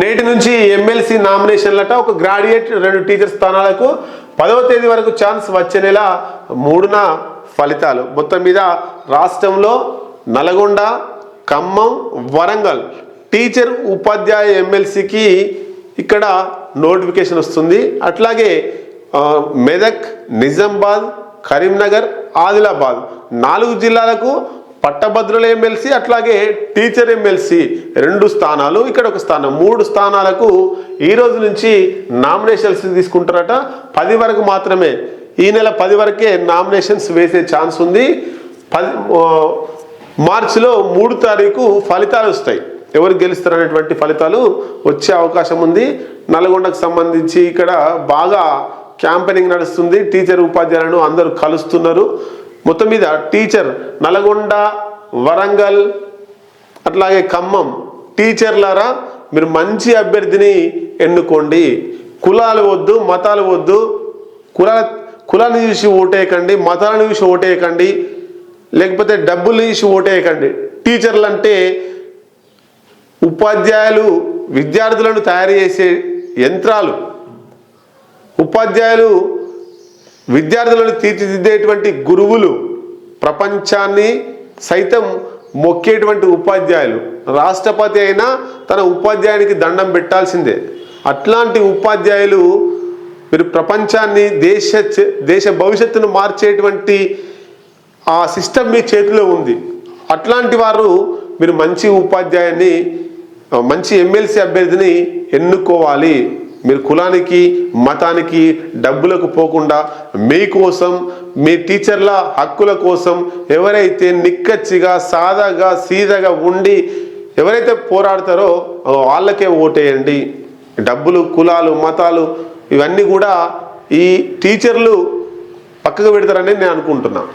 నేటి నుంచి ఎమ్మెల్సీ నామినేషన్లట ఒక గ్రాడ్యుయేట్ రెండు టీచర్ స్థానాలకు పదవ తేదీ వరకు ఛాన్స్ వచ్చే నెల మూడున ఫలితాలు. మొత్తం మీద రాష్ట్రంలో నల్గొండ ఖమ్మం వరంగల్ టీచర్ ఉపాధ్యాయ ఎమ్మెల్సీకి ఇక్కడ నోటిఫికేషన్ వస్తుంది. అట్లాగే మెదక్ నిజామాబాద్ కరీంనగర్ ఆదిలాబాద్ నాలుగు జిల్లాలకు పట్టభద్రుల ఎమ్మెల్సీ అట్లాగే టీచర్ ఎమ్మెల్సీ రెండు స్థానాలు. ఇక్కడ ఒక స్థానం. మూడు స్థానాలకు ఈ రోజు నుంచి నామినేషన్స్ తీసుకుంటారట. పది వరకు మాత్రమే. ఈ నెల పది వరకే నామినేషన్స్ వేసే ఛాన్స్ ఉంది. పది మార్చిలో మూడు తారీఖు ఫలితాలు వస్తాయి. ఎవరు గెలుస్తారనేటువంటి ఫలితాలు వచ్చే అవకాశం ఉంది. నల్గొండకు సంబంధించి ఇక్కడ బాగా క్యాంపెనింగ్ నడుస్తుంది. టీచర్ ఉపాధ్యాయులను అందరూ కలుస్తున్నారు. మొత్తం మీద టీచర్ నల్గొండ వరంగల్ అట్లాగే ఖమ్మం. టీచర్లారా మీరు మంచి అభ్యర్థిని ఎన్నుకోండి. కులాలు వద్దు మతాలు వద్దు. కులాల కులాన్ని చూసి ఓటేయకండి మతాలను చూసి ఓటేయకండి. లేకపోతే డబ్బులు చూసి ఓటేయకండి. టీచర్లు అంటే ఉపాధ్యాయులు విద్యార్థులను తయారు చేసే యంత్రాలు. ఉపాధ్యాయులు విద్యార్థులను తీర్చిదిద్దేటువంటి గురువులు ప్రపంచాన్ని సైతం మొక్కేటువంటి ఉపాధ్యాయులు. రాష్ట్రపతి అయినా తన ఉపాధ్యాయునికి దండం పెట్టాల్సిందే. అట్లాంటి ఉపాధ్యాయులు మీరు ప్రపంచాన్ని దేశ దేశ భవిష్యత్తును మార్చేటువంటి ఆ సిస్టమ్ మీ చేతిలో ఉంది. అట్లాంటి వారు మీరు మంచి ఉపాధ్యాయుని మంచి ఎమ్మెల్సీ అభ్యర్థిని ఎన్నుకోవాలి. మీరు కులానికి మతానికి డబ్బులకు పోకుండా మీకోసం మీ టీచర్ల హక్కుల కోసం ఎవరైతే నిక్కచ్చిగా సాదాగా సీదాగా ఉండి ఎవరైతే పోరాడతారో వాళ్ళకే ఓటేయండి. డబ్బులు కులాలు మతాలు ఇవన్నీ కూడా ఈ టీచర్లు పక్కకు పెడతారని నేను అనుకుంటున్నాను